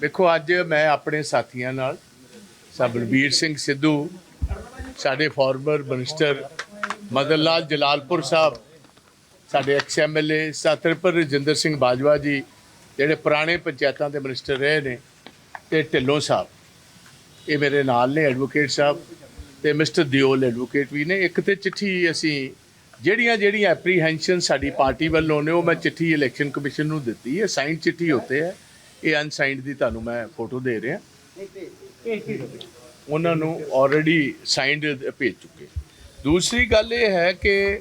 ਵੇਖੋ, ਅੱਜ ਮੈਂ ਆਪਣੇ ਸਾਥੀਆਂ ਨਾਲ ਸਬਲਬੀਰ ਸਿੰਘ ਸਿੱਧੂ, ਸਾਡੇ ਫਾਰਮਰ ਮਿਨਿਸਟਰ ਮਦਨ ਲਾਲ ਜਲਾਲਪੁਰ ਸਾਹਿਬ, ਸਾਡੇ ਐਕਸ ਐਮਐਲਏ ਸਤਰਪੁਰ ਰਜਿੰਦਰ ਸਿੰਘ ਬਾਜਵਾ ਜੀ, ਜਿਹੜੇ ਪੁਰਾਣੇ ਪੰਚਾਇਤਾਂ ਦੇ ਮਿਨਿਸਟਰ ਰਹੇ ਨੇ, ਤੇ ਢਿੱਲੋਂ ਸਾਹਿਬ। ਇਹ ਮੇਰੇ ਨਾਲ ਨੇ ਐਡਵੋਕੇਟ ਸਾਹਿਬ, ਤੇ ਮਿਸਟਰ ਦਿਓਲ ਐਡਵੋਕੇਟ ਵੀ ਨੇ। ਇੱਕ ਤੇ ਚਿੱਠੀ ਅਸੀਂ ਜਿਹੜੀਆਂ ਜਿਹੜੀਆਂ ਐਪਰੀਹੈਂਸ਼ਨ ਸਾਡੀ ਪਾਰਟੀ ਵੱਲੋਂ ਨੇ, ਉਹ ਮੈਂ ਚਿੱਠੀ ਇਲੈਕਸ਼ਨ ਕਮਿਸ਼ਨ ਨੂੰ ਦਿੱਤੀ ਹੈ, ਸਾਈਨ ਚਿੱਠੀ ਉੱਤੇ ਹੈ। ਇਹ ਅਨਸਾਈਨਡ ਦੀ ਤੁਹਾਨੂੰ ਮੈਂ ਫੋਟੋ ਦੇ ਰਿਹਾ। ਉਹਨਾਂ ਨੂੰ ਆਲਰੇਡੀ ਸਾਈਨਡ ਭੇਜ ਚੁੱਕੇ। ਦੂਸਰੀ ਗੱਲ ਇਹ ਹੈ ਕਿ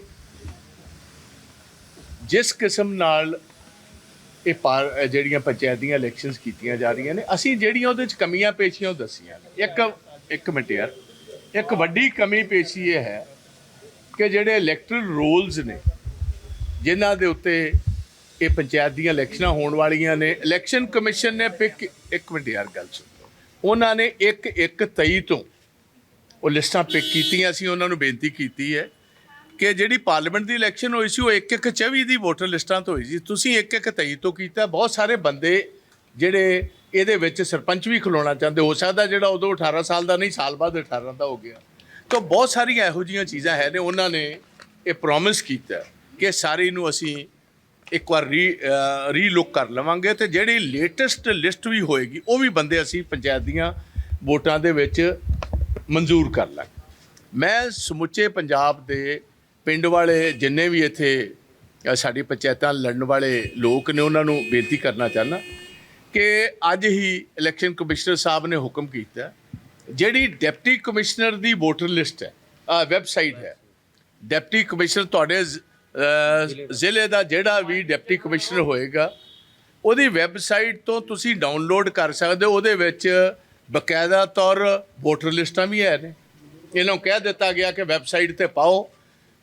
ਜਿਸ ਕਿਸਮ ਨਾਲ ਇਹ ਜਿਹੜੀਆਂ ਪੰਚਾਇਤ ਦੀਆਂ ਇਲੈਕਸ਼ਨਸ ਕੀਤੀਆਂ ਜਾ ਰਹੀਆਂ ਨੇ ਅਸੀਂ ਜਿਹੜੀਆਂ ਉਹਦੇ ਵਿੱਚ ਕਮੀਆਂ ਪੇਸ਼ੀਆਂ ਉਹ ਦੱਸੀਆਂ ਨੇ। ਇੱਕ ਇੱਕ ਮਿੰਟ ਯਾਰ। ਇੱਕ ਵੱਡੀ ਕਮੀ ਪੇਸ਼ੀ ਇਹ ਹੈ ਕਿ ਜਿਹੜੇ ਇਲੈਕਟਰਲ ਰੋਲਸ ਨੇ ਜਿਨ੍ਹਾਂ ਦੇ ਉੱਤੇ ਇਹ ਪੰਚਾਇਤ ਦੀਆਂ ਇਲੈਕਸ਼ਨਾਂ ਹੋਣ ਵਾਲੀਆਂ ਨੇ। ਇਲੈਕਸ਼ਨ ਕਮਿਸ਼ਨ ਨੇ ਪਿਕ ਇੱਕ ਮਿੰਟ ਯਾਰ, ਗੱਲ ਸੁਣ। ਉਹਨਾਂ ਨੇ ਇੱਕ ਇੱਕ 23 ਤੋਂ ਉਹ ਲਿਸਟਾਂ ਪਿਕ ਕੀਤੀਆਂ ਸੀ, ਉਹਨਾਂ ਨੂੰ ਬੇਨਤੀ ਕੀਤੀ ਹੈ ਕਿ ਜਿਹੜੀ ਪਾਰਲੀਮੈਂਟ ਦੀ ਇਲੈਕਸ਼ਨ ਹੋਈ ਸੀ, ਉਹ ਇੱਕ ਇੱਕ 24 ਦੀ ਵੋਟਰ ਲਿਸਟਾਂ ਤੋਂ ਹੋਈ ਸੀ। ਤੁਸੀਂ ਇੱਕ ਇੱਕ 23 ਤੋਂ ਕੀਤਾ, ਬਹੁਤ ਸਾਰੇ ਬੰਦੇ ਜਿਹੜੇ ਇਹਦੇ ਵਿੱਚ ਸਰਪੰਚ ਵੀ ਖਲੋਣਾ ਚਾਹੁੰਦੇ, ਹੋ ਸਕਦਾ ਜਿਹੜਾ ਉਦੋਂ 18 ਸਾਲ ਦਾ ਨਹੀਂ, ਸਾਲ ਬਾਅਦ 18 ਦਾ ਹੋ ਗਿਆ। ਤਾਂ ਬਹੁਤ ਸਾਰੀਆਂ ਇਹੋ ਜਿਹੀਆਂ ਚੀਜ਼ਾਂ ਹੈ ਨੇ, ਉਹਨਾਂ ਨੇ ਇਹ ਪ੍ਰੋਮਿਸ ਕੀਤਾ ਕਿ ਸਾਰੀ ਨੂੰ ਅਸੀਂ ਇੱਕ ਵਾਰ ਰੀ ਰੀਲੁੱਕ ਕਰ ਲਵਾਂਗੇ ਤੇ ਜਿਹੜੀ ਲੇਟੈਸਟ ਲਿਸਟ ਵੀ ਹੋਏਗੀ, ਉਹ ਵੀ ਬੰਦੇ ਅਸੀਂ ਪੰਚਾਇਤ ਦੀਆਂ ਵੋਟਾਂ ਦੇ ਵਿੱਚ ਮਨਜ਼ੂਰ ਕਰ ਲਾਂਗੇ। ਮੈਂ ਸਮੁੱਚੇ ਪੰਜਾਬ ਦੇ ਪਿੰਡ ਵਾਲੇ ਜਿੰਨੇ ਵੀ ਇੱਥੇ ਸਾਡੀ ਪੰਚਾਇਤਾਂ ਲੜਨ ਵਾਲੇ ਲੋਕ ਨੇ, ਉਹਨਾਂ ਨੂੰ ਬੇਨਤੀ ਕਰਨਾ ਚਾਹੁੰਦਾ ਕਿ ਅੱਜ ਹੀ ਇਲੈਕਸ਼ਨ ਕਮਿਸ਼ਨਰ ਸਾਹਿਬ ਨੇ ਹੁਕਮ ਕੀਤਾ ਜਿਹੜੀ ਡਿਪਟੀ ਕਮਿਸ਼ਨਰ ਦੀ ਵੋਟਰ ਲਿਸਟ ਹੈ ਵੈਬਸਾਈਟ ਹੈ। ਡਿਪਟੀ ਕਮਿਸ਼ਨਰ ਤੁਹਾਡੇ ਜ਼ਿਲ੍ਹੇ ਦਾ ਜਿਹੜਾ ਵੀ ਡਿਪਟੀ ਕਮਿਸ਼ਨਰ ਹੋਏਗਾ, ਉਹਦੀ ਵੈਬਸਾਈਟ ਤੋਂ ਤੁਸੀਂ ਡਾਊਨਲੋਡ ਕਰ ਸਕਦੇ ਹੋ। ਉਹਦੇ ਵਿੱਚ ਬਕਾਇਦਾ ਤੌਰ ਵੋਟਰ ਲਿਸਟਾਂ ਵੀ ਹੈ ਨੇ। ਇਹਨੂੰ ਕਹਿ ਦਿੱਤਾ ਗਿਆ ਕਿ ਵੈਬਸਾਈਟ ਤੇ ਪਾਓ।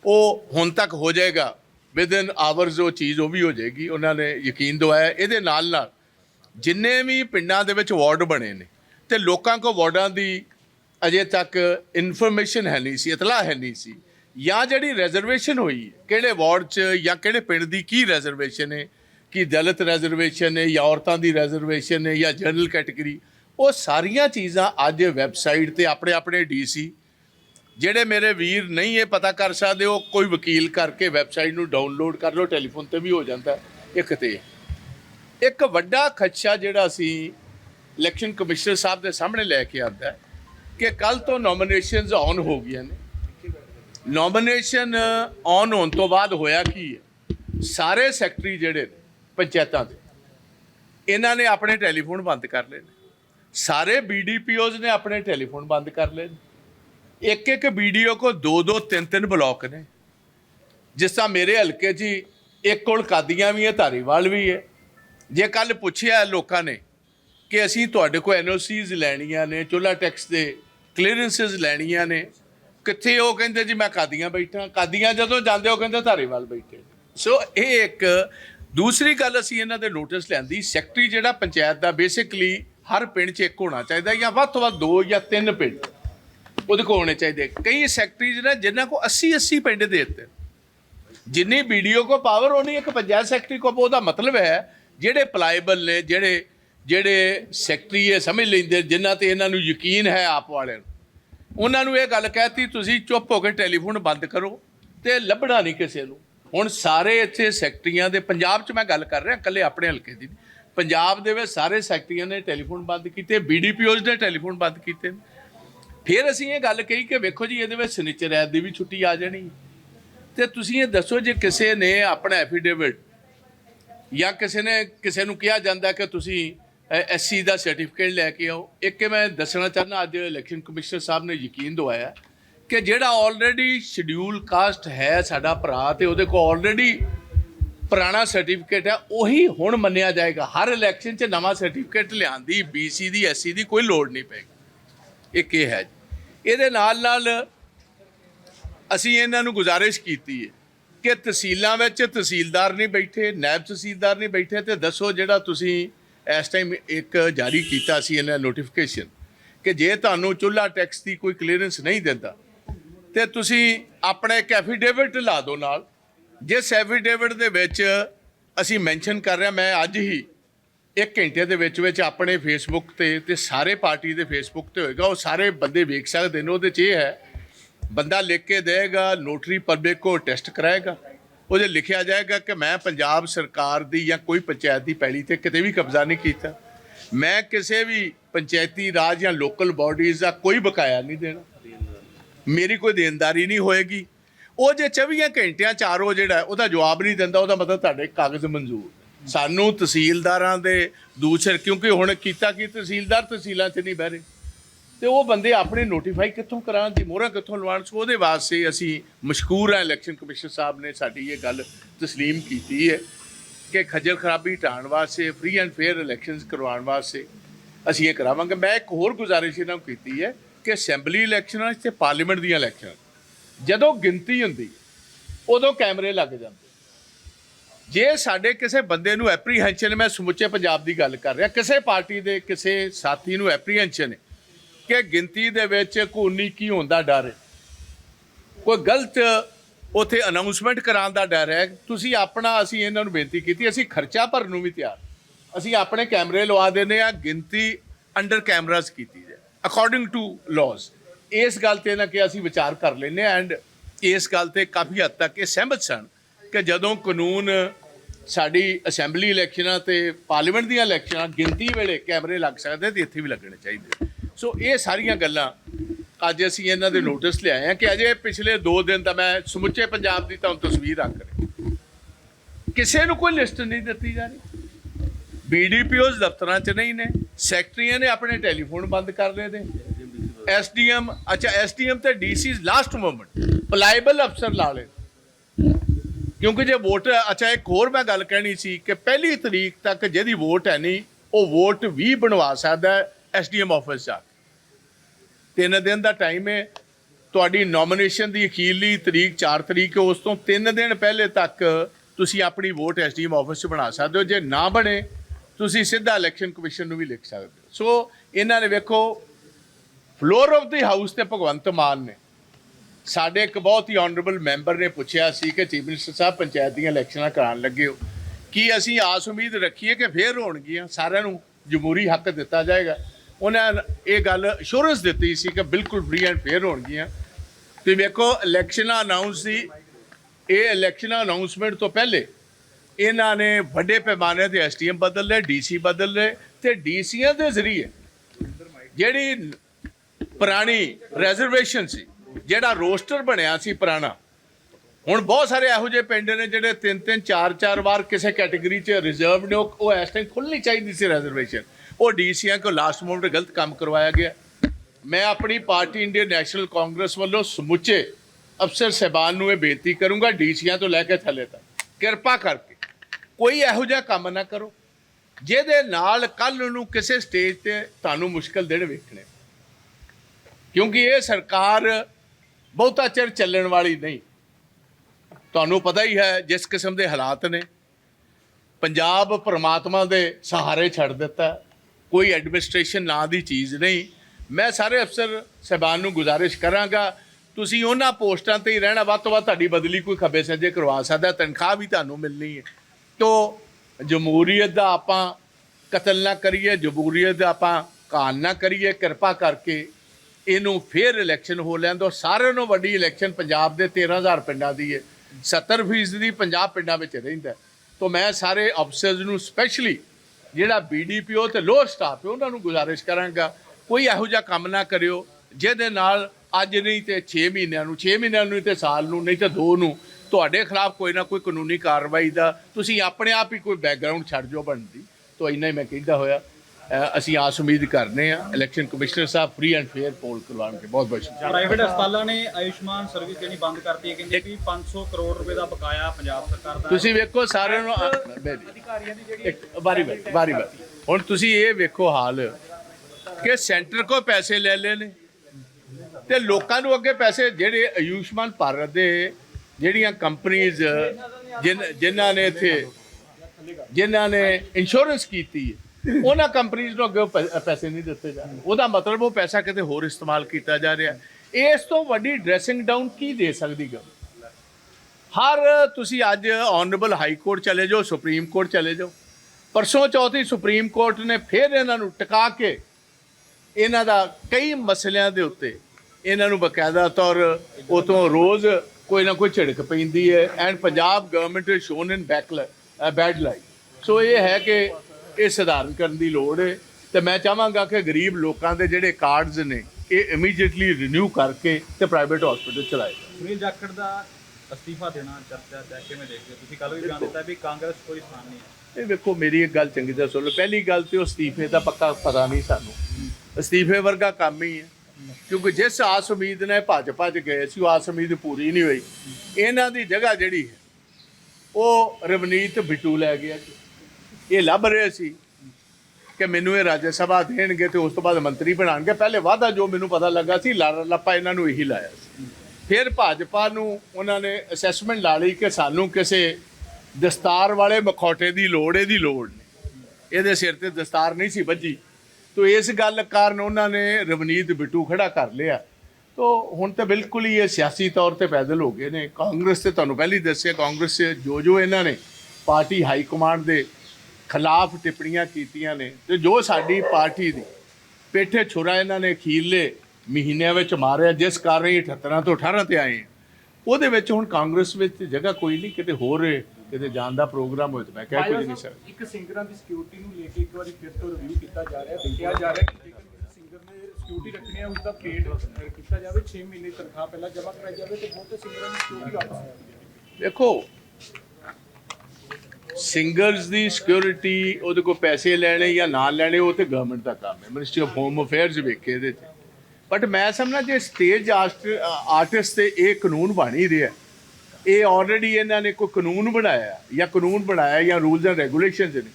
ਉਹ ਹੁਣ ਤੱਕ ਹੋ ਜਾਏਗਾ। ਵਿਦਨ ਆਵਰਸ ਉਹ ਚੀਜ਼ ਉਹ ਵੀ ਹੋ ਜਾਏਗੀ। ਉਹਨਾਂ ਨੇ ਯਕੀਨ ਦਵਾਇਆ। ਇਹਦੇ ਨਾਲ ਨਾਲ ਜਿੰਨੇ ਵੀ ਪਿੰਡਾਂ ਦੇ ਵਿੱਚ ਵਾਰਡ ਬਣੇ ਨੇ ਤੇ ਲੋਕਾਂ ਕੋ ਵਾਰਡਾਂ ਦੀ ਅਜੇ ਤੱਕ ਇਨਫੋਰਮੇਸ਼ਨ ਹੈ ਨਹੀਂ ਸੀ, ਇਤਲਾਹ ਹੈ ਨਹੀਂ ਸੀ। ਜਾਂ ਜਿਹੜੀ ਰਿਜ਼ਰਵੇਸ਼ਨ ਹੋਈ ਹੈ, ਕਿਹੜੇ ਵਾਰਡ 'ਚ ਜਾਂ ਕਿਹੜੇ ਪਿੰਡ ਦੀ ਕੀ ਰਿਜ਼ਰਵੇਸ਼ਨ ਹੈ ਕਿ ਦਲਿਤ ਰਿਜ਼ਰਵੇਸ਼ਨ ਹੈ ਜਾਂ ਔਰਤਾਂ ਦੀ ਰਿਜ਼ਰਵੇਸ਼ਨ ਹੈ ਜਾਂ ਜਨਰਲ ਕੈਟਾਗਰੀ ਉਹ ਸਾਰੀਆਂ ਚੀਜ਼ਾਂ ਅੱਜ ਵੈਬਸਾਈਟ ਤੇ ਆਪਣੇ ਆਪਣੇ ਡੀਸੀ ਜਿਹੜੇ ਮੇਰੇ ਵੀਰ ਨਹੀਂ ਇਹ ਪਤਾ ਕਰ ਸਕਦੇ ਉਹ ਕੋਈ ਵਕੀਲ ਕਰਕੇ ਵੈਬਸਾਈਟ ਨੂੰ ਡਾਊਨਲੋਡ ਕਰ ਲਓ ਟੈਲੀਫੋਨ ਤੇ ਵੀ ਹੋ ਜਾਂਦਾ ਇੱਕ ਤੇ। ਇੱਕ ਵੱਡਾ ਖਦਸ਼ਾ ਜਿਹੜਾ ਅਸੀਂ ਇਲੈਕਸ਼ਨ ਕਮਿਸ਼ਨਰ ਸਾਹਿਬ ਦੇ ਸਾਹਮਣੇ ਲੈ ਕੇ ਆਂਦਾ ਕਿ ਕੱਲ ਤੋਂ ਨੋਮੀਨੇਸ਼ਨਸ ਆਨ ਹੋ ਗਈਆਂ ਨੇ। ਨੋਮੀਨੇਸ਼ਨ ਔਨ uh, ਹੋਣ ਤੋਂ ਬਾਅਦ ਹੋਇਆ ਕੀ ਹੈ? ਸਾਰੇ ਸੈਕਟਰੀ ਜਿਹੜੇ ਨੇ, ਪੰਚਾਇਤਾਂ ਦੇ, ਇਹਨਾਂ ਨੇ ਆਪਣੇ ਟੈਲੀਫੋਨ ਬੰਦ ਕਰ ਲਏ ਨੇ। ਸਾਰੇ ਬੀਡੀਪੀਓਜ਼ ਨੇ ਆਪਣੇ ਟੈਲੀਫੋਨ ਬੰਦ ਕਰ ਲਏ ਨੇ। ਇੱਕ ਇੱਕ ਵੀਡੀਓ ਕੋ ਦੋ ਦੋ ਤਿੰਨ ਤਿੰਨ ਬਲੌਕ ਨੇ। ਜਿਸ ਤਰ੍ਹਾਂ ਮੇਰੇ ਹਲਕੇ 'ਚ ਹੀ ਇੱਕ ਕੋਲ ਕਾਦੀਆਂ ਵੀ ਹੈ, ਧਾਰੀਵਾਲ ਵੀ ਹੈ। ਜੇ ਕੱਲ ਪੁੱਛਿਆ ਲੋਕਾਂ ਨੇ ਕਿ ਅਸੀਂ ਤੁਹਾਡੇ ਕੋਲ ਐਨਓਸੀਜ਼ ਲੈਣੀਆਂ ਨੇ ਚੁੱਲਾ ਟੈਕਸ ਦੇ ਕਲੀਅਰੈਂਸਸ ਲੈਣੀਆਂ ਨੇ ਕਿੱਥੇ ਉਹ ਕਹਿੰਦੇ ਜੀ, ਮੈਂ ਕਾਦੀਆਂ ਬੈਠਾ। ਕਾਦੀਆਂ ਜਦੋਂ ਜਾਂਦੇ, ਉਹ ਕਹਿੰਦੇ ਧਾਰੀਵਾਲ ਬੈਠੇ। ਸੋ ਇਹ ਇੱਕ ਦੂਸਰੀ ਗੱਲ ਅਸੀਂ ਇਹਨਾਂ ਦੇ ਨੋਟਿਸ ਲੈਂਦੀ ਸੈਕਟਰੀ ਜਿਹੜਾ ਪੰਚਾਇਤ ਦਾ ਬੇਸਿਕਲੀ ਹਰ ਪਿੰਡ 'ਚ ਇੱਕ ਹੋਣਾ ਚਾਹੀਦਾ ਜਾਂ ਵੱਧ ਤੋਂ ਵੱਧ ਦੋ ਜਾਂ ਤਿੰਨ ਪਿੰਡ। ਉਹਦੇ ਕੋਲ ਹੋਣੇ ਚਾਹੀਦੇ। ਕਈ ਸੈਕਟਰੀਜ਼ ਨੇ, ਜਿਨ੍ਹਾਂ ਕੋ 80 80 ਪਿੰਡ ਦੇ ਦਿੱਤੇ। ਜਿੰਨੀ ਵੀਡੀਓ ਕੋ ਪਾਵਰ ਹੋਣੀ ਇੱਕ ਪੰਚਾਇਤ ਸੈਕਟਰੀ ਕੋ ਉਹਦਾ ਮਤਲਬ ਹੈ, ਜਿਹੜੇ ਪਲਾਈਬਲ ਨੇ, ਜਿਹੜੇ ਜਿਹੜੇ ਸੈਕਟਰੀ ਇਹ ਸਮਝ ਲੈਂਦੇ, ਜਿਨ੍ਹਾਂ ਤੇ ਇਹਨਾਂ ਨੂੰ ਯਕੀਨ ਹੈ ਆਪ ਵਾਲਿਆਂ ਨੂੰ। ਉਹਨਾਂ ਨੂੰ ਇਹ ਗੱਲ ਕਹਿਤੀ, ਤੁਸੀਂ ਚੁੱਪ ਹੋ ਕੇ ਟੈਲੀਫੋਨ ਬੰਦ ਕਰੋ ਤੇ ਲੱਭਣਾ ਨਹੀਂ ਕਿਸੇ ਨੂੰ ਹੁਣ ਸਾਰੇ ਇੱਥੇ ਸੈਕਟਰੀਆਂ ਦੇ, ਪੰਜਾਬ 'ਚ ਮੈਂ ਗੱਲ ਕਰ ਰਿਹਾ, ਇਕੱਲੇ ਆਪਣੇ ਹਲਕੇ ਦੀ ਪੰਜਾਬ ਦੇ ਵਿੱਚ ਸਾਰੇ ਸੈਕਟਰੀਆਂ ਨੇ ਟੈਲੀਫੋਨ ਬੰਦ ਕੀਤੇ ਬੀਡੀਪੀਓਜ਼ ਨੇ ਟੈਲੀਫੋਨ ਬੰਦ ਕੀਤੇ ਨੇ। ਫਿਰ ਅਸੀਂ ਇਹ ਗੱਲ ਕਹੀ ਕਿ ਵੇਖੋ ਜੀ, ਇਹਦੇ ਵਿੱਚ ਸਨਿਚਰ ਐਤ ਦੀ ਵੀ ਛੁੱਟੀ ਆ ਜਾਣੀ ਹੈ। ਤੇ ਤੁਸੀਂ ਇਹ ਦੱਸੋ ਜੇ ਕਿਸੇ ਨੇ ਆਪਣਾ ਐਫੀਡੇਵਿਟ ਜਾਂ ਕਿਸੇ ਨੇ, ਕਿਸੇ ਨੂੰ ਕਿਹਾ ਜਾਂਦਾ ਕਿ ਤੁਸੀਂ ਐਸਸੀ ਦਾ ਸਰਟੀਫਿਕੇਟ ਲੈ ਕੇ ਆਓ। ਇੱਕ ਮੈਂ ਦੱਸਣਾ ਚਾਹੁੰਦਾ, ਅੱਜ ਇਲੈਕਸ਼ਨ ਕਮਿਸ਼ਨਰ ਸਾਹਿਬ ਨੇ ਯਕੀਨ ਦਵਾਇਆ ਕਿ ਜਿਹੜਾ ਆਲਰੇਡੀ ਸ਼ਡਿਊਲ ਕਾਸਟ ਹੈ ਸਾਡਾ ਭਰਾ ਤੇ ਉਹਦੇ ਕੋਲ ਆਲਰੇਡੀ ਪੁਰਾਣਾ ਸਰਟੀਫਿਕੇਟ ਹੈ, ਉਹੀ ਹੁਣ ਮੰਨਿਆ ਜਾਏਗਾ। ਹਰ ਇਲੈਕਸ਼ਨ 'ਚ ਨਵਾਂ ਸਰਟੀਫਿਕੇਟ ਲਿਆਂਦੀ ਬੀਸੀ ਦੀ ਐਸਸੀ ਦੀ ਕੋਈ ਲੋੜ ਨਹੀਂ ਪਏਗੀ। ਇੱਕ ਇਹ ਹੈ ਇਹਦੇ ਨਾਲ ਨਾਲ ਅਸੀਂ ਇਹਨਾਂ ਨੂੰ ਗੁਜ਼ਾਰਿਸ਼ ਕੀਤੀ ਹੈ ਕਿ ਤਹਿਸੀਲਾਂ ਵਿੱਚ ਤਹਿਸੀਲਦਾਰ ਨਹੀਂ ਬੈਠੇ ਨਾਇਬ ਤਹਿਸੀਲਦਾਰ ਨਹੀਂ ਬੈਠੇ, ਤੇ ਦੱਸੋ ਜਿਹੜਾ ਤੁਸੀਂ ਇਸ ਟਾਈਮ ਇੱਕ ਜਾਰੀ ਕੀਤਾ ਸੀ ਇਹਨਾਂ ਨੋਟੀਫਿਕੇਸ਼ਨ ਕਿ ਜੇ ਤੁਹਾਨੂੰ ਚੁੱਲਾ ਟੈਕਸ ਦੀ ਕੋਈ ਕਲੀਅਰੈਂਸ ਨਹੀਂ ਦਿੰਦਾ, ਤੇ ਤੁਸੀਂ ਆਪਣਾ ਇੱਕ ਐਫੀਡੇਵਿਟ ਲਾ ਦਿਓ ਨਾਲ, ਜਿਸ ਐਫੀਡੇਵਿਟ ਦੇ ਵਿੱਚ ਅਸੀਂ ਮੈਂਸ਼ਨ ਕਰ ਰਿਹਾ ਮੈਂ ਅੱਜ ਹੀ ਇੱਕ ਘੰਟੇ ਦੇ ਵਿੱਚ ਵਿੱਚ ਆਪਣੇ ਫੇਸਬੁੱਕ ਤੇ ਤੇ ਸਾਰੇ ਪਾਰਟੀ ਦੇ ਫੇਸਬੁੱਕ ਤੇ ਹੋਏਗਾ, ਉਹ ਸਾਰੇ ਬੰਦੇ ਵੇਖ ਸਕਦੇ ਨੇ, ਉਹਦੇ 'ਚ ਇਹ ਹੈ, ਬੰਦਾ ਲਿਖ ਕੇ ਦੇਗਾ ਨੋਟਰੀ ਪਬਲਿਕ ਕੋ ਟੈਸਟ ਕਰਾਏਗਾ ਉਹਦੇ ਲਿਖਿਆ ਜਾਏਗਾ ਕਿ ਮੈਂ ਪੰਜਾਬ ਸਰਕਾਰ ਦੀ ਜਾਂ ਕੋਈ ਪੰਚਾਇਤ ਦੀ ਪੈਲੀ ਤੇ ਕਿਤੇ ਵੀ ਕਬਜ਼ਾ ਨਹੀਂ ਕੀਤਾ, ਮੈਂ ਕਿਸੇ ਵੀ ਪੰਚਾਇਤੀ ਰਾਜ ਜਾਂ ਲੋਕਲ ਬਾਡੀਜ਼ ਦਾ ਕੋਈ ਬਕਾਇਆ ਨਹੀਂ ਦੇਣਾ। ਮੇਰੀ ਕੋਈ ਦੇਣਦਾਰੀ ਨਹੀਂ ਹੋਏਗੀ। ਉਹ ਜੇ 24 ਘੰਟਿਆਂ ਚਾਰੋ ਜਿਹੜਾ ਉਹਦਾ ਜਵਾਬ ਨਹੀਂ ਦਿੰਦਾ, ਉਹਦਾ ਮਤਲਬ ਤੁਹਾਡੇ ਕਾਗਜ਼ ਮਨਜ਼ੂਰ ਸਾਨੂੰ ਤਹਿਸੀਲਦਾਰਾਂ ਦੇ ਦੂਸਰ ਕਿਉਂਕਿ ਹੁਣ ਕੀਤਾ ਕੀ ਤਹਿਸੀਲਦਾਰ ਤਹਿਸੀਲਾਂ 'ਚ ਨਹੀਂ ਬਹਿ ਰਹੇ। ਤੇ ਉਹ ਬੰਦੇ ਆਪਣੇ ਨੋਟੀਫਾਈ ਕਿੱਥੋਂ ਕਰਾਉਣ ਦੀ ਮੋਹਰਾਂ ਕਿੱਥੋਂ ਲਵਾਉਣ? ਸੋ ਉਹਦੇ ਵਾਸਤੇ ਅਸੀਂ ਮਸ਼ਕੂਰ ਹਾਂ ਇਲੈਕਸ਼ਨ ਕਮਿਸ਼ਨ ਸਾਹਿਬ ਨੇ ਸਾਡੀ ਇਹ ਗੱਲ ਤਸਲੀਮ ਕੀਤੀ ਹੈ ਕਿ ਖੱਜਲ ਖਰਾਬੀ ਹਟਾਉਣ ਵਾਸਤੇ ਫ੍ਰੀ ਐਂਡ ਫੇਅਰ ਇਲੈਕਸ਼ਨਸ ਕਰਵਾਉਣ ਵਾਸਤੇ ਅਸੀਂ ਇਹ ਕਰਾਵਾਂਗੇ। ਮੈਂ ਇੱਕ ਹੋਰ ਗੁਜ਼ਾਰਿਸ਼ ਇਹਨਾਂ ਨੂੰ ਕੀਤੀ ਹੈ ਕਿ ਅਸੈਂਬਲੀ ਇਲੈਕਸ਼ਨਾਂ 'ਚ ਤੇ ਪਾਰਲੀਮੈਂਟ ਦੀਆਂ ਇਲੈਕਸ਼ਨਾਂ ਜਦੋਂ ਗਿਣਤੀ ਹੁੰਦੀ, ਉਦੋਂ ਕੈਮਰੇ ਲੱਗ ਜਾਂਦੇ। ਜੇ ਸਾਡੇ ਕਿਸੇ ਬੰਦੇ ਨੂੰ ਐਪਰੀਹੈਂਸ਼ਨ ਮੈਂ ਸਮੁੱਚੇ ਪੰਜਾਬ ਦੀ ਗੱਲ ਕਰ ਰਿਹਾ, ਕਿਸੇ ਪਾਰਟੀ ਦੇ ਕਿਸੇ ਸਾਥੀ ਨੂੰ ਐਪਰੀਹੈਂਸ਼ਨ ਹੈ ਕਿ ਗਿਣਤੀ ਦੇ ਵਿੱਚ ਕੋਨੀ ਕੀ ਹੁੰਦਾ ਡਰ ਹੈ? ਕੋਈ ਗਲਤ ਉਥੇ ਅਨਾਉਂਸਮੈਂਟ ਕਰਾਉਣ ਦਾ ਡਰ ਹੈ? ਤੁਸੀਂ ਆਪਣਾ, ਅਸੀਂ ਇਹਨਾਂ ਨੂੰ ਬੇਨਤੀ ਕੀਤੀ, ਅਸੀਂ ਖਰਚਾ ਭਰਨ ਨੂੰ ਵੀ ਤਿਆਰ। ਅਸੀਂ ਆਪਣੇ ਕੈਮਰੇ ਲਵਾ ਦਿੰਦੇ ਆ ਗਿਣਤੀ ਅੰਡਰ ਕੈਮਰਾਸ ਕੀਤੀ ਜਾਏ ਅਕੋਰਡਿੰਗ ਟੂ ਲਾਜ਼ ਇਸ ਗੱਲ ਤੇ ਨਾ ਕਿ ਅਸੀਂ ਵਿਚਾਰ ਕਰ ਲੈਨੇ ਐਂਡ ਇਸ ਗੱਲ ਤੇ ਕਾਫੀ ਹੱਦ ਤੱਕ ਇਹ ਸਹਿਮਤ ਸਨ ਕਿ ਜਦੋਂ ਕਾਨੂੰਨ ਸਾਡੀ ਅਸੈਂਬਲੀ ਇਲੈਕਸ਼ਨਾਂ ਤੇ ਪਾਰਲੀਮੈਂਟ ਦੀਆਂ ਇਲੈਕਸ਼ਨਾਂ ਗਿਣਤੀ ਵੇਲੇ ਕੈਮਰੇ ਲੱਗ ਸਕਦੇ ਤੇ ਇੱਥੇ ਵੀ ਲੱਗਣੇ ਚਾਹੀਦੇ ਸੋ ਇਹ ਸਾਰੀਆਂ ਗੱਲਾਂ ਅੱਜ ਅਸੀਂ ਇਹਨਾਂ ਦੇ ਨੋਟਿਸ ਲਿਆਏ ਆ ਕਿ ਅਜੇ ਪਿਛਲੇ 2 ਦਿਨ ਦਾ ਮੈਂ ਸਮੁੱਚੇ ਪੰਜਾਬ ਦੀ ਤੁਹਾਨੂੰ ਤਸਵੀਰ ਆਖ ਰਿਹਾ। ਕਿਸੇ ਨੂੰ ਕੋਈ ਲਿਸਟ ਨਹੀਂ ਦਿੱਤੀ ਜਾ ਰਹੀ। ਬੀਡੀਪੀਓਸ ਦਫ਼ਤਰਾਂ 'ਚ ਨਹੀਂ ਨੇ। ਸੈਕਟਰੀਆਂ ਨੇ ਆਪਣੇ ਟੈਲੀਫੋਨ ਬੰਦ ਕਰ ਲਏ ਨੇ। ਐਸਡੀਐਮ ਅੱਛਾ ਐਸਡੀਐਮ ਤੇ ਡੀਸੀ ਲਾਸਟ ਮੂਮੈਂਟ ਪਲਾਈਬਲ ਅਫਸਰ ਲਾ ਲਏ। ਕਿਉਂਕਿ ਜੇ ਵੋਟ, ਅੱਛਾ, ਇੱਕ ਹੋਰ ਮੈਂ ਗੱਲ ਕਹਿਣੀ ਸੀ ਕਿ ਪਹਿਲੀ ਤਰੀਕ ਤੱਕ ਜਿਹਦੀ ਵੋਟ ਹੈ ਨਹੀਂ, ਉਹ ਵੋਟ ਵੀ ਬਣਵਾ ਸਕਦਾ ਐਸਡੀਐਮ ਆਫਿਸ ਜਾ ਕੇ। ਤਿੰਨ ਦਿਨ ਦਾ ਟਾਈਮ ਹੈ। ਤੁਹਾਡੀ ਨੋਮੀਨੇਸ਼ਨ ਦੀ ਅਖੀਰਲੀ ਤਰੀਕ 4 ਤਰੀਕ ਹੈ। ਉਸ ਤੋਂ 3 ਦਿਨ ਪਹਿਲੇ ਤੱਕ ਤੁਸੀਂ ਆਪਣੀ ਵੋਟ ਐਸਡੀਐਮ ਆਫਿਸ 'ਚ ਬਣਾ ਸਕਦੇ ਹੋ। ਜੇ ਨਾ ਬਣੇ, ਤੁਸੀਂ ਸਿੱਧਾ ਇਲੈਕਸ਼ਨ ਕਮਿਸ਼ਨ ਨੂੰ ਵੀ ਲਿਖ ਸਕਦੇ ਹੋ। ਸੋ, ਇਹਨਾਂ ਨੇ ਵੇਖੋ ਫਲੋਰ ਆਫ ਦੀ ਹਾਊਸ ਤੇ ਭਗਵੰਤ ਮਾਨ ਨੇ। ਸਾਡੇ ਇੱਕ ਬਹੁਤ ਹੀ ਆਨਰੇਬਲ ਮੈਂਬਰ ਨੇ ਪੁੱਛਿਆ ਸੀ ਕਿ ਚੀਫ ਮਿਨਿਸਟਰ ਸਾਹਿਬ, ਪੰਚਾਇਤ ਦੀਆਂ ਇਲੈਕਸ਼ਨਾਂ ਕਰਾਉਣ ਲੱਗੇ ਹੋ। ਕੀ ਅਸੀਂ ਆਸ ਉਮੀਦ ਰੱਖੀਏ ਕਿ ਫੇਰ ਹੋਣਗੀਆਂ? ਸਾਰਿਆਂ ਨੂੰ ਜਮਹੂਰੀ ਹੱਕ ਦਿੱਤਾ ਜਾਏਗਾ। ਉਹਨਾਂ ਇਹ ਗੱਲ ਅਸ਼ੋਰੈਂਸ ਦਿੱਤੀ ਸੀ ਕਿ ਬਿਲਕੁਲ ਫ੍ਰੀ ਐਂਡ ਫੇਅਰ ਹੋਣਗੀਆਂ। ਤੇ ਵੇਖੋ ਇਲੈਕਸ਼ਨਾਂ ਅਨਾਉਂਸ ਸੀ। ਇਹ ਇਲੈਕਸ਼ਨਾਂ ਅਨਾਉਂਸਮੈਂਟ ਤੋਂ ਪਹਿਲੇ ਇਹਨਾਂ ਨੇ ਵੱਡੇ ਪੈਮਾਨੇ ਤੇ ਐਸਟੀਐਮ ਬਦਲ ਲਏ ਡੀਸੀ ਬਦਲ ਲਏ ਤੇ ਡੀਸੀਆਂ ਦੇ ਜ਼ਰੀਏ ਜਿਹੜੀ ਪੁਰਾਣੀ ਰਿਜ਼ਰਵੇਸ਼ਨ ਸੀ, ਜਿਹੜਾ ਰੋਸਟਰ ਬਣਿਆ ਸੀ ਪੁਰਾਣਾ, ਹੁਣ ਬਹੁਤ ਸਾਰੇ ਇਹੋ ਜਿਹੇ ਪਿੰਡ ਨੇ ਜਿਹੜੇ ਤਿੰਨ ਤਿੰਨ ਚਾਰ ਚਾਰ ਵਾਰ ਕਿਸੇ ਕੈਟਾਗਰੀ 'ਚ ਰਿਜ਼ਰਵ ਨੇ, ਉਹ ਉਹ ਇਸ ਟਾਈਮ ਖੁੱਲਣੀ ਚਾਹੀਦੀ ਸੀ ਰਿਜ਼ਰਵੇਸ਼ਨ ਉਹ ਡੀਸੀਆਂ ਕੋ ਲਾਸਟ ਮੂਮੈਂਟ ਗਲਤ ਕੰਮ ਕਰਵਾਇਆ ਗਿਆ। ਮੈਂ ਆਪਣੀ ਪਾਰਟੀ ਇੰਡੀਅਨ ਨੈਸ਼ਨਲ ਕਾਂਗਰਸ ਵੱਲੋਂ ਸਮੁੱਚੇ ਅਫਸਰ ਸਹਿਬਾਨ ਨੂੰ ਇਹ ਬੇਨਤੀ ਕਰੂੰਗਾ, ਡੀਸੀਆਂ ਤੋਂ ਲੈ ਕੇ ਥੱਲੇ ਤੱਕ। ਕਿਰਪਾ ਕਰਕੇ ਕੋਈ ਇਹੋ ਜਿਹਾ ਕੰਮ ਨਾ ਕਰੋ, ਜਿਹਦੇ ਨਾਲ ਕੱਲ ਨੂੰ ਕਿਸੇ ਸਟੇਜ ਤੇ ਤੁਹਾਨੂੰ ਮੁਸ਼ਕਲ ਦੇਣ ਵੇਖਣੇ ਕਿਉਂਕਿ ਇਹ ਸਰਕਾਰ ਬਹੁਤਾ ਚਿਰ ਚੱਲਣ ਵਾਲੀ ਨਹੀਂ। ਤੁਹਾਨੂੰ ਪਤਾ ਹੀ ਹੈ, ਜਿਸ ਕਿਸਮ ਦੇ ਹਾਲਾਤ ਨੇ, ਪੰਜਾਬ ਪਰਮਾਤਮਾ ਦੇ ਸਹਾਰੇ ਛੱਡ ਦਿੱਤਾ। ਕੋਈ ਐਡਮਿਨਿਸਟ੍ਰੇਸ਼ਨ ਨਾਂ ਦੀ ਚੀਜ਼ ਨਹੀਂ। ਮੈਂ ਸਾਰੇ ਅਫਸਰ ਸਹਿਬਾਨ ਨੂੰ ਗੁਜ਼ਾਰਿਸ਼ ਕਰਾਂਗਾ, ਤੁਸੀਂ ਉਹਨਾਂ ਪੋਸਟਾਂ ਤੇ ਹੀ ਰਹਿਣਾ, ਵੱਧ ਤੋਂ ਵੱਧ ਤੁਹਾਡੀ ਬਦਲੀ ਕੋਈ ਖੱਬੇ ਸੱਜੇ ਕਰਵਾ ਸਕਦਾ, ਤਨਖਾਹ ਵੀ ਤੁਹਾਨੂੰ ਮਿਲਣੀ ਹੈ। ਤੋ ਜਮਹੂਰੀਅਤ ਦਾ ਆਪਾਂ ਕਤਲ ਨਾ ਕਰੀਏ, ਜਮਹੂਰੀਅਤ ਦਾ ਆਪਾਂ ਕਾਨ ਨਾ ਕਰੀਏ, ਕਿਰਪਾ ਕਰਕੇ ਇਹਨੂੰ ਫੇਰ ਇਲੈਕਸ਼ਨ ਹੋ ਲੈਣ ਦਿਓ। ਸਾਰਿਆਂ ਨੂੰ ਵੱਡੀ ਇਲੈਕਸ਼ਨ ਪੰਜਾਬ ਦੇ 13000 ਪਿੰਡਾਂ ਦੀ ਹੈ। 70% ਦੀ ਪੰਜਾਬ ਪਿੰਡਾਂ ਵਿੱਚ ਰਹਿੰਦਾ ਹੈ। ਮੈਂ ਸਾਰੇ ਅਫਸਰਸ ਨੂੰ ਸਪੈਸ਼ਲੀ ਜਿਹੜਾ ਬੀਡੀਪੀਓ ਤੇ ਲੋਅਰ ਸਟਾਫ ਹੈ, ਉਹਨਾਂ ਨੂੰ ਗੁਜ਼ਾਰਿਸ਼ ਕਰਾਂਗਾ। ਕੋਈ ਇਹੋ ਜਿਹਾ ਕੰਮ ਨਾ ਕਰਿਓ, ਜਿਹਦੇ ਨਾਲ ਅੱਜ ਨਹੀਂ ਤੇ 6 ਮਹੀਨਿਆਂ ਨੂੰ 6 ਮਹੀਨਿਆਂ ਨੂੰ ਨਹੀਂ ਤੇ ਸਾਲ ਨੂੰ, ਨਹੀਂ ਤੇ 2 ਨੂੰ, ਤੁਹਾਡੇ ਖਿਲਾਫ ਕੋਈ ਨਾ ਕੋਈ ਕਾਨੂੰਨੀ ਕਾਰਵਾਈ ਦਾ, ਤੁਸੀਂ ਆਪਣੇ ਆਪ ਹੀ ਕੋਈ ਬੈਕਗ੍ਰਾਉਂਡ ਛੱਡ ਜੋ ਬਣਦੀ। ਤਾਂ ਇੰਨਾ ਹੀ ਮੈਂ ਕਹਿੰਦਾ ਹੋਇਆ। ਅਸੀਂ ਆਸ ਉਮੀਦ ਕਰਨੇ ਆ election commissioner Sahib free and fair poll ਕਰਵਾਉਣਗੇ ਬਹੁਤ ਬਹੁਤ ਸ਼ੁਕਰੀਆ। ਪ੍ਰਾਈਵੇਟ ਹਸਪਤਾਲਾਂ ਨੇ ਆਯੁਸ਼ਮਾਨ ਸਰਵਿਸ ਦੇਣੀ ਬੰਦ ਕਰਤੀ ਹੈ ਕਹਿੰਦੇ ਵੀ 500 ਕਰੋੜ ਰੁਪਏ ਦਾ ਬਕਾਇਆ ਪੰਜਾਬ ਸਰਕਾਰ ਦਾ ਤੁਸੀਂ ਵੇਖੋ ਸਾਰਿਆਂ ਨੂੰ ਅਧਿਕਾਰੀਆਂ ਦੀ ਜਿਹੜੀ ਵਾਰੀ ਵਾਰੀ ਵਾਰੀ ਹੁਣ ਤੁਸੀਂ ਇਹ ਵੇਖੋ ਹਾਲ ਕਿ ਸੈਂਟਰ ਕੋ ਪੈਸੇ ਲੈ ਲਏ ਨੇ ਤੇ ਲੋਕਾਂ ਨੂੰ ਅੱਗੇ ਪੈਸੇ ਜਿਹੜੇ ਆਯੁਸ਼ਮਾਨ ਭਾਰਤ ਦੇ ਜਿਹੜੀਆਂ ਕੰਪਨੀਆਂ ਜਿਨ੍ਹਾਂ ਨੇ ਇੱਥੇ ਜਿਨ੍ਹਾਂ ਨੇ ਇੰਸ਼ੋਰੈਂਸ ਕੀਤੀ ਹੈ ਉਹਨਾਂ ਕੰਪਨੀਆਂ ਨੂੰ ਅੱਗੇ ਪੈ- ਪੈਸੇ ਨਹੀਂ ਦਿੱਤੇ ਜਾ ਰਹੇ। ਉਹਦਾ ਮਤਲਬ ਉਹ ਪੈਸਾ ਕਿਤੇ ਹੋਰ ਇਸਤੇਮਾਲ ਕੀਤਾ ਜਾ ਰਿਹਾ। ਇਸ ਤੋਂ ਵੱਡੀ ਡਰੈਸਿੰਗ ਡਾਊਨ ਕੀ ਦੇ ਸਕਦੀ ਗਾ ਹਰ ਤੁਸੀਂ ਅੱਜ ਆਨਰੇਬਲ ਹਾਈ ਕੋਰਟ ਚਲੇ ਜਾਓ, ਸੁਪਰੀਮ ਕੋਰਟ ਚਲੇ ਜਾਓ। ਪਰਸੋਂ ਚੌਥੀ ਸੁਪਰੀਮ ਕੋਰਟ ਨੇ ਫਿਰ ਇਹਨਾਂ ਨੂੰ ਟਿਕਾ ਕੇ ਇਹਨਾਂ ਦਾ ਕਈ ਮਸਲਿਆਂ ਦੇ ਉੱਤੇ ਇਹਨਾਂ ਨੂੰ ਬਕਾਇਦਾ ਤੌਰ ਉਤੋਂ ਰੋਜ਼ ਕੋਈ ਨਾ ਕੋਈ ਝਿੜਕ ਪੈਂਦੀ ਹੈ। And Punjab government is shown in back bad light so ਇਹ ਹੈ ਕਿ ਇਹ ਸੁਧਾਰਨ ਕਰਨ ਦੀ ਲੋੜ ਹੈ ਤੇ ਮੈਂ ਚਾਹਾਂਗਾ ਕਿ ਗਰੀਬ ਲੋਕਾਂ ਦੇ ਜਿਹੜੇ ਕਾਰਡਸ ਨੇ ਇਹ ਇਮੀਡੀਏਟਲੀ ਰਿਨਿਊ ਕਰਕੇ ਤੇ ਪ੍ਰਾਈਵੇਟ ਹਸਪੀਟਲ ਚਲਾਏ ਸੁਨੀਲ ਜਾਖੜ ਦਾ ਅਸਤੀਫਾ ਦੇਣਾ ਚਰਚਾ ਹੈ, ਕਿਵੇਂ ਦੇਖਦੇ ਹੋ? ਤੁਸੀਂ ਕੱਲ ਵੀ ਬਿਆਨ ਦਿੱਤਾ ਵੀ ਕਾਂਗਰਸ ਕੋਈ ਸਥਾਨ ਨਹੀਂ ਹੈ। ਇਹ ਵੇਖੋ ਮੇਰੀ ਇੱਕ ਗੱਲ ਚੰਗੀ ਤਰ੍ਹਾਂ ਸੁਣ ਲਓ। ਪਹਿਲੀ ਗੱਲ ਤੇ ਉਹ ਅਸਤੀਫੇ ਦਾ ਪੱਕਾ ਪਤਾ ਨਹੀਂ ਸਾਨੂੰ। ਅਸਤੀਫੇ ਵਰਗਾ ਕੰਮ ਹੀ ਹੈ। ਕਿਉਂਕਿ ਜਿਸ ਆਸ ਉਮੀਦ ਨੇ ਭੱਜ ਭੱਜ ਗਏ ਸੀ ਉਹ ਆਸ ਉਮੀਦ ਪੂਰੀ ਨਹੀਂ ਹੋਈ। ਇਹਨਾਂ ਦੀ ਜਗ੍ਹਾ ਜਿਹੜੀ ਹੈ ਉਹ ਰਵਨੀਤ ਬਿੱਟੂ ਲੈ ਗਿਆ ਜੀ ਇਹ ਲੱਭ ਰਹੇ ਸੀ ਕਿ ਮੈਨੂੰ ਇਹ ਰਾਜ ਸਭਾ ਦੇਣਗੇ ਤੇ ਉਸ ਤੋਂ ਬਾਅਦ ਮੰਤਰੀ ਬਣਾਉਣਗੇ। ਪਹਿਲੇ ਵਾਅਦਾ ਜੋ ਮੈਨੂੰ ਪਤਾ ਲੱਗਾ ਸੀ, ਲਾਰਾ ਲੱਪਾ ਇਹਨਾਂ ਨੂੰ ਇਹੀ ਲਾਇਆ ਸੀ। ਫਿਰ ਭਾਜਪਾ ਨੂੰ ਉਹਨਾਂ ਨੇ ਅਸੈਸਮੈਂਟ ਲਾ ਲਈ ਕਿ ਸਾਨੂੰ ਕਿਸੇ ਦਸਤਾਰ ਵਾਲੇ ਮਖੌਟੇ ਦੀ ਲੋੜ, ਇਹਦੀ ਲੋੜ ਨਹੀਂ। ਇਹਦੇ ਸਿਰ ਤੇ ਦਸਤਾਰ ਨਹੀਂ ਸੀ ਵੱਜੀ। ਤੋ ਇਸ ਗੱਲ ਕਾਰਨ ਉਹਨਾਂ ਨੇ ਰਵਨੀਤ ਬਿੱਟੂ ਖੜਾ ਕਰ ਲਿਆ। ਤੋ ਹੁਣ ਤਾਂ ਬਿਲਕੁਲ ਹੀ ਇਹ ਸਿਆਸੀ ਤੌਰ ਤੇ ਪੈਦਲ ਹੋ ਗਏ ਨੇ। ਕਾਂਗਰਸ ਤੇ ਤੁਹਾਨੂੰ ਪਹਿਲੀ ਦੱਸਿਆ, ਕਾਂਗਰਸ 'ਚ ਜੋ ਜੋ ਇਹਨਾਂ ਨੇ ਪਾਰਟੀ ਹਾਈ ਕਮਾਂਡ ਦੇ ਖਿਲਾਫ ਟਿੱਪਣੀਆਂ ਕੀਤੀਆਂ ਨੇ ਤੇ ਜੋ ਸਾਡੀ ਪਾਰਟੀ ਦੀ ਪੇਠੇ ਛੁਰਾ ਇਹਨਾਂ ਨੇ ਅਖੀਰਲੇ ਮਹੀਨਿਆਂ ਵਿੱਚ ਮਾਰਿਆ ਜਿਸ ਕਾਰਨ ਇਹ 78 ਤੋਂ 18 ਤੇ ਆਏ। ਉਹਦੇ ਵਿੱਚ ਹੁਣ ਕਾਂਗਰਸ ਵਿੱਚ ਜਗ੍ਹਾ ਕੋਈ ਨਹੀਂ ਕਿਤੇ ਹੋਰ ਕਿਤੇ ਜਾਣ ਦਾ ਪ੍ਰੋਗਰਾਮ ਤਾਂ ਮੈਂ ਕਹਿ ਕੁਝ ਨਹੀਂ ਸਕਦਾ ਇੱਕ ਸਿੰਗਰਾਂ ਦੀ ਸਿਕਿਉਰਿਟੀ ਨੂੰ ਲੈ ਕੇ ਇੱਕ ਵਾਰੀ ਫਿਰ ਤੋਂ ਰਿਵਿਊ ਕੀਤਾ ਜਾ ਰਿਹਾ ਕਿਹਾ ਜਾ ਰਿਹਾ ਕਿ ਜੇਕਰ ਸਿੰਗਰ ਨੇ ਸਿਕਿਉਰਿਟੀ ਰੱਖਣੀ ਹੈ ਉਸ ਦਾ ਪੇਡ ਕੀਤਾ ਜਾਵੇ 6 ਮਹੀਨੇ ਤਨਖਾਹ ਪਹਿਲਾਂ ਜਮ੍ਹਾਂ ਕਰਾਈ ਜਾਵੇ ਤੇ ਬਹੁਤੇ ਸਿੰਗਰਾਂ ਦੀ ਸਿਕਿਉਰਿਟੀ ਵਾਪਸ ਦੇਖੋ ਸਿੰਗਰਸ ਦੀ ਸਿਕਿਉਰਿਟੀ ਉਹਦੇ ਕੋਲ ਪੈਸੇ ਲੈਣੇ ਜਾਂ ਨਾ ਲੈਣੇ, ਉਹ ਤੇ ਗਵਰਨਮੈਂਟ ਦਾ ਕੰਮ ਹੈ। ਮਿਨਿਸਟਰੀ ਆਫ ਹੋਮ ਅਫੇਅਰਸ ਵੇਖੇ ਇਹਦੇ ਤੇ। ਬਟ ਮੈਂ ਸਮਝਣਾ ਜੇ ਸਟੇਜ ਆਰਟਿਸਟ ਤੇ ਇਹ ਕਾਨੂੰਨ ਬਣ ਹੀ ਰਿਹਾ ਇਹ ਆਲਰੇਡੀ ਇਹਨਾਂ ਨੇ ਕੋਈ ਕਾਨੂੰਨ ਬਣਾਇਆ ਜਾਂ ਕਾਨੂੰਨ ਬਣਾਇਆ ਜਾਂ ਰੂਲਸ ਐਂਡ ਰੈਗੂਲੇਸ਼ਨਸ ਨੇ।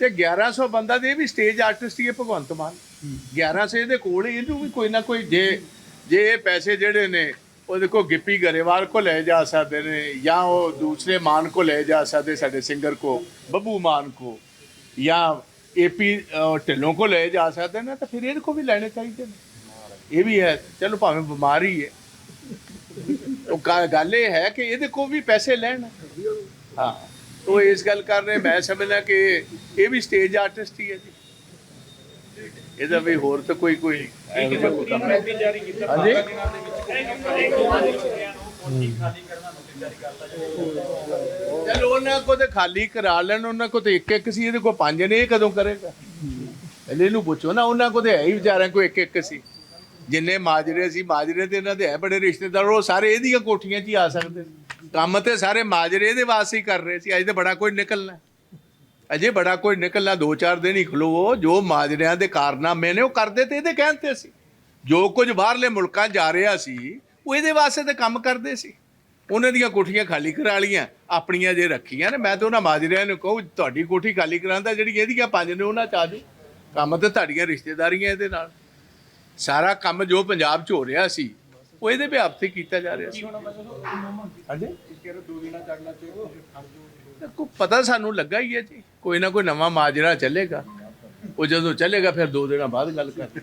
ਤੇ 1100 ਬੰਦਾ ਦੇ ਇਹ ਵੀ ਸਟੇਜ ਆਰਟਿਸਟ ਹੀ ਹੈ ਭਗਵੰਤ ਮਾਨ। 1100 ਇਹਦੇ ਕੋਲ ਇਹਨੂੰ ਵੀ ਕੋਈ ਨਾ ਕੋਈ ਜੇ ਜੇ ਇਹ ਪੈਸੇ ਜਿਹੜੇ ਨੇ ਉਹਦੇ ਕੋ ਗਿੱਪੀ ਗਰੇਵਾਲ ਕੋ ਲੈ ਜਾ ਸਕਦੇ ਨੇ ਜਾਂ ਉਹ ਦੂਸਰੇ ਮਾਨ ਕੋ ਲੈ ਜਾ ਸਕਦੇ ਸਾਡੇ ਸਿੰਗਰ ਕੋ ਬੱਬੂ ਮਾਨ ਕੋ ਜਾਂ ਏਪੀ ਢਿੱਲੋਂ ਕੋ ਲੈ ਜਾ ਸਕਦੇ ਨੇ, ਤਾਂ ਫਿਰ ਇਹਦੇ ਕੋ ਵੀ ਲੈਣੇ ਚਾਹੀਦੇ ਨੇ। ਇਹ ਵੀ ਹੈ, ਚਲੋ ਭਾਵੇਂ ਬਿਮਾਰੀ ਹੈ ਉਹ ਗੱਲ ਇਹ ਹੈ ਕਿ ਇਹਦੇ ਕੋ ਵੀ ਪੈਸੇ ਲੈਣ। ਹਾਂ, ਉਹ ਇਸ ਗੱਲ ਕਰ ਰਹੇ, ਮੈਂ ਸਮਝਦਾ ਕਿ ਇਹ ਵੀ ਸਟੇਜ ਆਰਟਿਸਟ ਹੀ ਹੈ ਜੀ। ਇਹਦਾ ਵੀ ਹੋਰ ਤਾਂ ਕੋਈ ਕੋਈ ਹਾਂਜੀ? ਚਲੋ ਉਹਨਾਂ ਕੋ ਤੇ ਖਾਲੀ ਕਰਾ ਲੈਣ ਉਹਨਾਂ ਕੋ ਤੇ ਇੱਕ ਇੱਕ ਸੀ ਇਹਦੇ ਕੋ ਪੰਜ ਨੇ ਇਹ ਕਦੋਂ ਕਰੇਗਾ? ਪਹਿਲੇ ਇਹਨੂੰ ਪੁੱਛੋ ਨਾ ਉਹਨਾਂ ਕੋ ਤੇ ਹੈ ਹੀ ਵਿਚਾਰਿਆਂ ਕੋ ਇੱਕ ਇੱਕ ਸੀ। ਜਿੰਨੇ ਮਾਜਰੇ ਸੀ ਮਾਜਰੇ ਤੇ ਇਹਨਾਂ ਦੇ ਹੈ ਬੜੇ ਰਿਸ਼ਤੇਦਾਰ ਉਹ ਸਾਰੇ ਇਹਦੀਆਂ ਕੋਠੀਆਂ 'ਚ ਹੀ ਆ ਸਕਦੇ ਕੰਮ ਤੇ ਸਾਰੇ ਮਾਜਰੇ ਇਹਦੇ ਵਾਸਤੇ ਹੀ ਕਰ ਰਹੇ ਸੀ ਅੱਜ ਤੇ ਬੜਾ ਕੋਈ ਨਿਕਲਣਾ। ਅਜੇ ਬੜਾ ਕੋਈ ਨਿਕਲਣਾ ਦੋ ਚਾਰ ਦਿਨ ਹੀ ਖਲੋ ਜੋ ਮਾਜਰਿਆਂ ਦੇ ਕਾਰਨਾਮੇ ਨੇ, ਉਹ ਕਰਦੇ ਤੇ ਇਹਦੇ ਕਹਿਣ ਤੇ ਸੀ। ਜੋ ਕੁਝ ਬਾਹਰਲੇ ਮੁਲਕਾਂ 'ਚ ਜਾ ਰਿਹਾ ਸੀ, ਉਹ ਇਹਦੇ ਵਾਸਤੇ ਤੇ ਕੰਮ ਕਰਦੇ ਸੀ। ਉਹਨਾਂ ਦੀਆਂ ਕੋਠੀਆਂ ਖਾਲੀ ਕਰਾ ਲੀਆਂ ਆਪਣੀਆਂ ਜੇ ਰੱਖੀਆਂ ਨੇ, ਮੈਂ ਤਾਂ ਉਹਨਾਂ ਮਾਜਰਿਆਂ ਨੂੰ ਕਹੂੰ, ਤੁਹਾਡੀ ਕੋਠੀ ਖਾਲੀ ਕਰਾਉਂਦਾ ਜਿਹੜੀ ਇਹਦੀਆਂ ਪੰਜ ਨੇ, ਉਹਨਾਂ ਚ ਆ ਜਾਓ। ਕੰਮ ਤੇ ਤੁਹਾਡੀਆਂ ਰਿਸ਼ਤੇਦਾਰੀਆਂ ਇਹਦੇ ਨਾਲ। ਸਾਰਾ ਕੰਮ ਜੋ ਪੰਜਾਬ 'ਚ ਹੋ ਰਿਹਾ ਸੀ, ਉਹ ਇਹਦੇ ਵਿਆਪ ਤੇ ਕੀਤਾ ਜਾ ਰਿਹਾ ਸੀ। ਹਾਂਜੀ? ਕੋ ਪਤਾ ਸਾਨੂੰ ਲੱਗਾ ਹੀ ਹੈ ਜੀ। ਕੋਈ ਨਾ ਕੋਈ ਨਵਾਂ ਮਾਜਰਾ ਚੱਲੇਗਾ। ਉਹ ਜਦੋਂ ਚੱਲੇਗਾ, ਫਿਰ ਦੋ ਦਿਨਾਂ ਬਾਅਦ ਗੱਲ ਕਰਦੇ